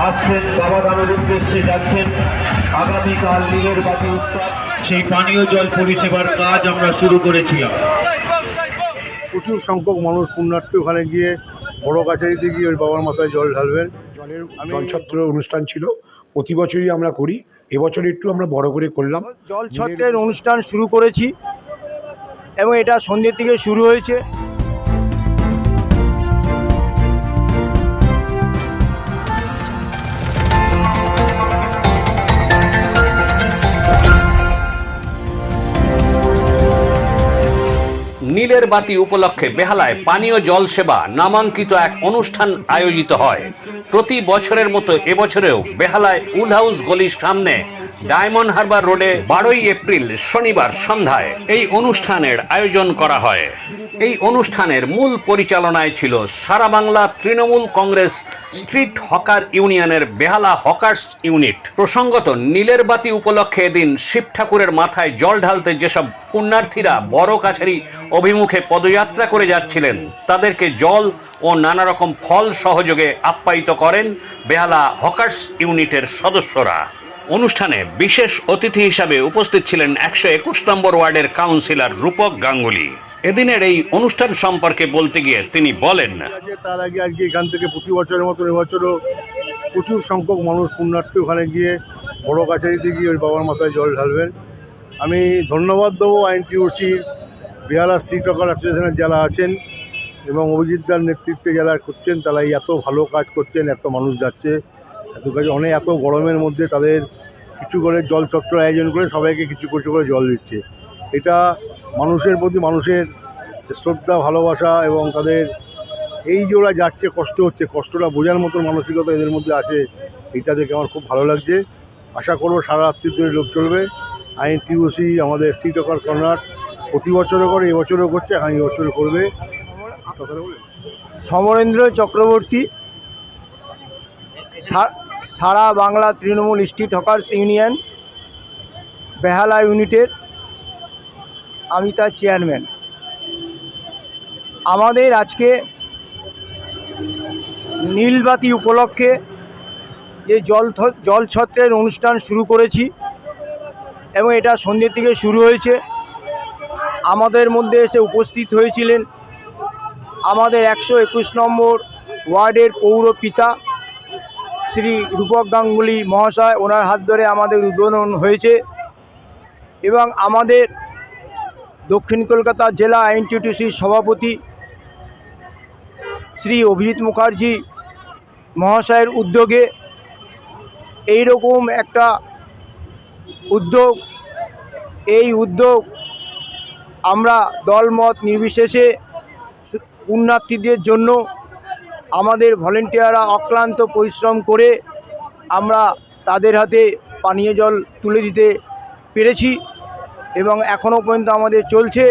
আসছেন বাবা ধামের উদ্দেশ্যে যাচ্ছেন। আগামীকাল নীলের বাতি উৎসব। সেই পানীয় জল পরিষেবার কাজ আমরা শুরু করেছিলাম প্রচুর সংখ্যক মানুষ পুণ্যার্থী ওখানে গিয়ে বড় কাছারিতে গিয়ে ওই বাবার মাথায় জল ঢালবেন। জলের জলছত্র অনুষ্ঠান ছিল। প্রতি বছরই আমরা করি। এবছর একটু আমরা বড় করে করলাম। জল ছত্রের অনুষ্ঠান শুরু করেছি এবং এটা সন্ধ্যের থেকে শুরু হয়েছে। নীলের বাতি উপলক্ষে বেহালায় পানীয় জল সেবা নামাঙ্কিত এক অনুষ্ঠান আয়োজিত হয়। প্রতি বছরের মতো এবছরেও বেহালায় উল হাউস গলির সামনে ডায়মন্ড হারবার রোডে বারোই এপ্রিল শনিবার সন্ধ্যায় এই অনুষ্ঠানের আয়োজন করা হয়। এই অনুষ্ঠানের মূল পরিচালনায় ছিল সারা Bangla Trinamool Congress street hawker ইউনিয়নের বেহালা হকার্স ইউনিট। প্রসঙ্গত, নীলের বাতি উপলক্ষে এদিন শিব ঠাকুরের মাথায় জল ঢালতে যেসব পুণ্যার্থীরা বড় কাছারি অভিমুখে পদযাত্রা করে যাচ্ছিলেন, তাদেরকে জল ও নানা রকম ফল সহযোগে আপ্যায়িত করেন বেহালা হকার্স ইউনিটের সদস্যরা। অনুষ্ঠানে বিশেষ অতিথি হিসাবে উপস্থিত ছিলেন একশো একুশ নম্বর ওয়ার্ডের কাউন্সিলর রূপক গাঙ্গুলি। এদিনের এই অনুষ্ঠান সম্পর্কে বলতে গিয়ে তিনি বলেন তার আগে আজকে এখান থেকে প্রতি বছরের মতন এবছরও প্রচুর সংখ্যক মানুষ পুণ্যার্থী ওখানে গিয়ে বড় কাছারিতে গিয়ে ওই বাবার মাথায় জল ঢালবেন। আমি ধন্যবাদ দেবো আইনটিওসি বেহালা স্ট্রিট ওয়াকার অ্যাসোসিয়েশনের যারা আছেন এবং অভিজিৎদার নেতৃত্বে যারা করছেন, তারা এত ভালো কাজ করছেন, এত মানুষ যাচ্ছে। এত কাজ অনেক এত গরমের মধ্যে তাদের কিছু করে জল চত্বর আয়োজন করে সবাইকে কিছু কিছু করে জল দিচ্ছে। এটা মানুষের প্রতি মানুষের শ্রদ্ধা, ভালোবাসা এবং তাদের এই যে ওরা যাচ্ছে, কষ্ট হচ্ছে, কষ্টটা বোঝার মতো মানসিকতা এদের মধ্যে আছে এইটা দেখে আমার খুব ভালো লাগছে। আশা করব সারা রাত্রি ধরে লোক চলবে। আইন টিউসি আমাদের স্ট্রিট অকার কর্নার প্রতি বছরও করে এবছরও করছে, আগামী বছরও করবে। সমরেন্দ্র চক্রবর্তী সারা Bangla Trinamool street hawkers union Behala ইউনিটের আমি তার চেয়ারম্যান। আমাদের আজকে নীলবাতি উপলক্ষে যে জল থ- জল ছত্রের অনুষ্ঠান শুরু করেছি এবং এটা সন্ধ্যের থেকে শুরু হয়েছে। আমাদের মধ্যে এসে উপস্থিত হয়েছিলেন আমাদের একশো একুশ নম্বর ওয়ার্ডের পৌর পিতা শ্রী রূপক গাঙ্গুলি মহাশয়, ওনার হাত ধরে আমাদের উদ্বোধন হয়েছে এবং আমাদের দক্ষিণ কলকাতা জেলা আইনটিটিউসির সভাপতি শ্রী অভিজিৎ মুখার্জি মহাশয়ের উদ্যোগে এই রকম একটা উদ্যোগ, এই উদ্যোগ আমরা দলমত নির্বিশেষে পুণ্যার্থীদের জন্য আমাদের ভলেন্টিয়াররা অক্লান্ত পরিশ্রম করে আমরা তাদের হাতে পানীয় জল তুলে দিতে পেরেছি এবং এখনও পর্যন্ত আমাদের চলছে।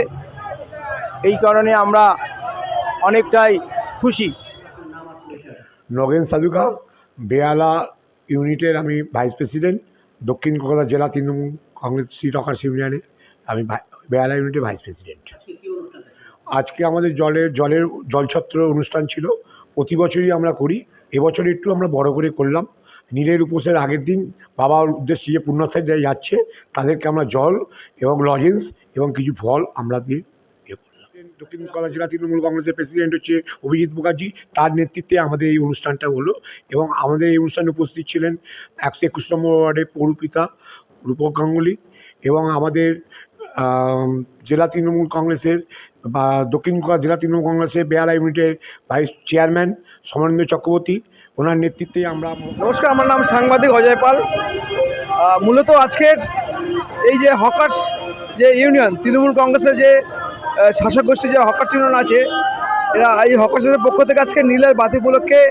এই কারণে আমরা অনেকটাই খুশি। নগেন সাধুকা, বেয়ালা ইউনিটের আমি ভাইস প্রেসিডেন্ট দক্ষিণ কলকাতা জেলা তৃণমূল কংগ্রেস স্ট্রিট অকার্স ইউনিয়নে আমি বেয়ালা ইউনিটের ভাইস প্রেসিডেন্ট আজকে আমাদের জলের জলের জলছত্র অনুষ্ঠান ছিল। প্রতি বছরই আমরা করি। এবছর একটু আমরা বড় করে করলাম। নীলের উপোসের আগের দিন বাবার উদ্দেশ্যে যে পুণ্যর্থীরা যাচ্ছে, তাদেরকে আমরা জল এবং লজেন্স এবং কিছু ফল আমরা দিয়ে দক্ষিণ কলকাতা জেলা তৃণমূল কংগ্রেসের প্রেসিডেন্ট হচ্ছে অভিজিৎ মুখার্জি। তার নেতৃত্বে আমাদের এই অনুষ্ঠানটা হলো এবং আমাদের এই অনুষ্ঠানে উপস্থিত ছিলেন একশো একুশ নম্বর ওয়ার্ডের পৌরপিতা রূপক গাঙ্গুলি এবং আমাদের জেলা তৃণমূল কংগ্রেসের বা দক্ষিণ কলকাতা জেলা তৃণমূল কংগ্রেসের বেহালা ইউনিটের ভাইস চেয়ারম্যান সমরেন্দ্র চক্রবর্তী, ওনার নেতৃত্বে আমরা নমস্কার, আমার নাম সাংবাদিক অজয় পাল। মূলত আজকের এই যে হকার্স যে ইউনিয়ন, তৃণমূল কংগ্রেসের যে শাসক গোষ্ঠী যে হকার্স ইউনিয়ন আছে, এরা এই হকার্সের পক্ষ থেকে আজকে নীলের বাতি উপলক্ষে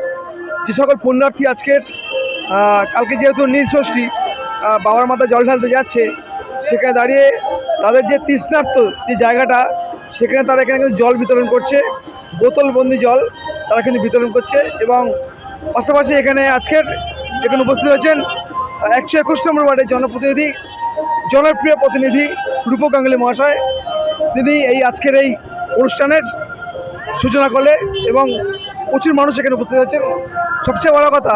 যে সকল পুণ্যার্থী আজকের কালকে যেহেতু নীল ষষ্ঠী বাবার মাথা জল ঢালতে যাচ্ছে, সেখানে দাঁড়িয়ে তাদের যে তৃষ্ণার্থ যে জায়গাটা সেখানে তারা এখানে কিন্তু জল বিতরণ করছে, বোতলবন্দি জল তারা কিন্তু বিতরণ করছে এবং পাশাপাশি এখানে আজকের এখানে উপস্থিত হয়েছেন একশো একুশ নম্বর ওয়ার্ডের জনপ্রতিনিধি, জনপ্রিয় প্রতিনিধি রূপক গাঙ্গুলি মহাশয়। তিনি এই আজকের এই অনুষ্ঠানের সূচনা করলে এবং প্রচুর মানুষ এখানে উপস্থিত হয়েছেন। সবচেয়ে বড় কথা,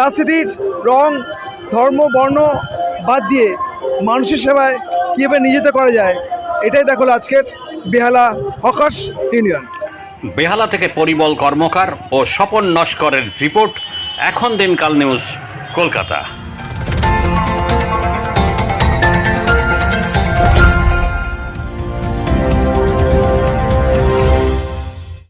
রাজনীতির রং, ধর্ম, বর্ণ বাদ দিয়ে মানুষের সেবায় কীভাবে নিয়োজিত করা যায় এটাই দেখো আজকের বেহালা হকার্স ইউনিয়ন। বেহালা থেকে পরিবল কর্মকার ও স্বপন নস্করের রিপোর্ট, এখন দিনকাল নিউজ, কলকাতা।